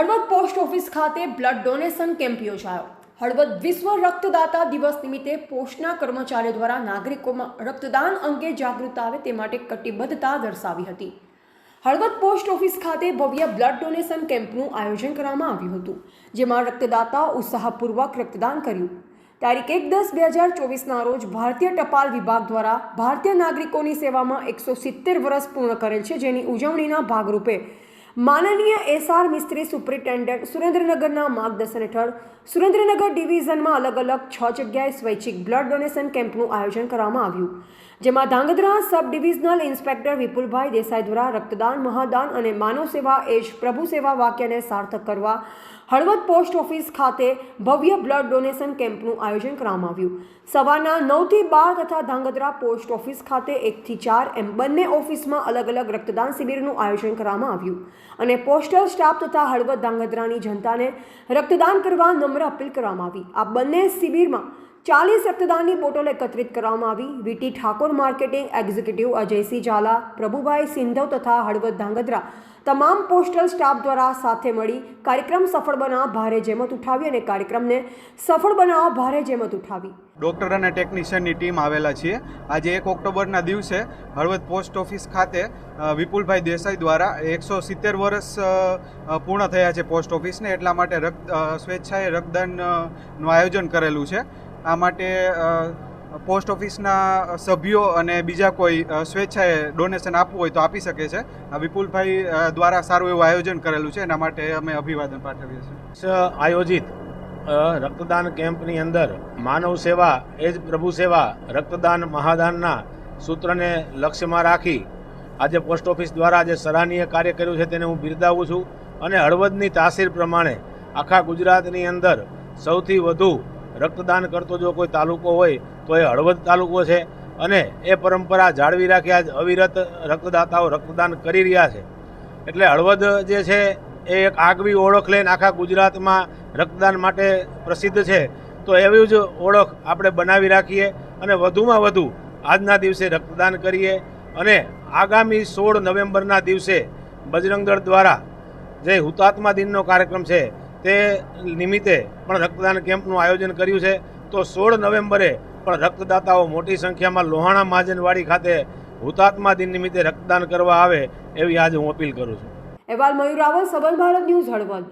Office ખાતે blood donation camp યોજાયો. હળવદ વિશ્વ રક્તદાતા દિવસ નિમિત્તે પોસ્ટના કર્મચારીઓ દ્વારા નાગરિકોમાં રક્તદાન અંગે જાગૃતતા આવે તે માટે કટિબદ્ધતા દર્શાવી હતી. હળવદ પોસ્ટ ઓફિસ ખાતે ભવ્ય બ્લડ ડોનેશન કેમ્પનું આયોજન કરવામાં આવ્યું હતું, જેમાં રક્તદાતાઓ ઉત્સાહપૂર્વક રક્તદાન કર્યું. તારીખ એક દસ બે હજાર ચોવીસના રોજ ભારતીય ટપાલ વિભાગ દ્વારા ભારતીય નાગરિકોની સેવામાં એકસો સિત્તેર વર્ષ પૂર્ણ કરેલ છે, જેની ઉજવણીના ભાગરૂપે માનનીય એસઆર મિસ્ત્રી સુપ્રિન્ટેન્ડન્ટ સુરેન્દ્રનગરના માર્ગદર્શન હેઠળ સુરેન્દ્રનગર ડિવિઝનમાં અલગ અલગ છ જગ્યાએ સ્વૈચ્છિક બ્લડ ડોનેશન કેમ્પનું આયોજન કરવામાં આવ્યું. જેમાં Dhrangadhra sub divisional inspector Vipulbhai Desai દ્વારા રક્તદાન, મહાદાન અને માનવ સેવા એજ પ્રભુ સેવા વાક્યને સાર્થક કરવા હળવદ પોસ્ટ ઓફિસ ખાતે ભવ્ય બ્લડ ડોનેશન કેમ્પનું આયોજન કરવામાં આવ્યું. સવારના નવથી બાર તથા ધાંગધ્રા પોસ્ટ ઓફિસ ખાતે એકથી ચાર એમ બંને ઓફિસમાં અલગ અલગ રક્તદાન શિબિરનું આયોજન કરવામાં આવ્યું અને પોસ્ટલ સ્ટાફ તથા હળવદ ધાંગધ્રાની જનતાને રક્તદાન કરવા નમ્ર અપીલ કરવામાં આવી. આ બંને શિબિરમાં ચાલીસ રક્તદાનની બોટલ એકત્રિત કરવામાં આવી. VT Thakor marketing executive Ajaysinh Zala, Prabhubhai Sindhav તથા હળવદ ધાંગધ્રા તમામ પોસ્ટલ સ્ટાફ દ્વારા સાથે મળી કાર્યક્રમ સફળ બનાવવા ભારે જેમત ઉઠાવી અને કાર્યક્રમને સફળ બનાવવા ભારે જેમત ઉઠાવી. ડૉક્ટર અને ટેકનિશિયનની ટીમ આવેલા છીએ. આજે એક ઓક્ટોબરના દિવસે હળવદ પોસ્ટ ઓફિસ ખાતે વિપુલભાઈ દેસાઈ દ્વારા એકસો સિત્તેર વર્ષ પૂર્ણ થયા છે પોસ્ટ ઓફિસને. એટલા માટે રક્ત સ્વેચ્છાએ રક્તદાનનું આયોજન કરેલું છે. આ માટે પોસ્ટ ઓફિસના સભ્યો અને બીજા કોઈ સ્વેચ્છાએ ડોનેશન આપવું હોય તો આપી શકે છે. વિપુલભાઈ દ્વારા સારું એવું આયોજન કરેલું છે. એના માટે અમે અભિવાદન પાઠવીએ છીએ. આયોજિત રક્તદાન કેમ્પની અંદર માનવ સેવા, એ જ પ્રભુ સેવા, રક્તદાન મહાદાનના સૂત્રને લક્ષ્યમાં રાખી આજે પોસ્ટ ઓફિસ દ્વારા જે સરાહનીય કાર્ય કર્યું છે તેને હું બિરદાવું છું. અને હળવદની તાસીર પ્રમાણે આખા ગુજરાતની અંદર સૌથી વધુ રક્તદાન કરતો જો કોઈ તાલુકો હોય, તો એ હળવદ તાલુકો છે. અને એ પરંપરા જાળવી રાખી આજ અવિરત રક્તદાતાઓ રક્તદાન કરી રહ્યા છે. એટલે હળવદ જે છે, એ એક આગવી ઓળખ લઈને આખા ગુજરાતમાં રક્તદાન માટે પ્રસિદ્ધ છે. તો એવી જ ઓળખ આપણે બનાવી રાખીએ અને વધુમાં વધુ આજના દિવસે રક્તદાન કરીએ. અને આગામી સોળ નવેમ્બરના દિવસે બજરંગ દળ દ્વારા જે હુતાત્મા દિનનો કાર્યક્રમ છે તે નિમિત્તે પણ રક્તદાન કેમ્પનું આયોજન કર્યું છે. તો સોળ નવેમ્બરે પણ રક્તદાતાઓ મોટી સંખ્યામાં લોહાણા મહાજનવાડી ખાતે હુતાત્મા દિન નિમિત્તે રક્તદાન કરવા આવે એવી આજે હું અપીલ કરું છું. અહેવાલ મયુર રાવલ, સબલ ભારત ન્યૂઝ હળવદ.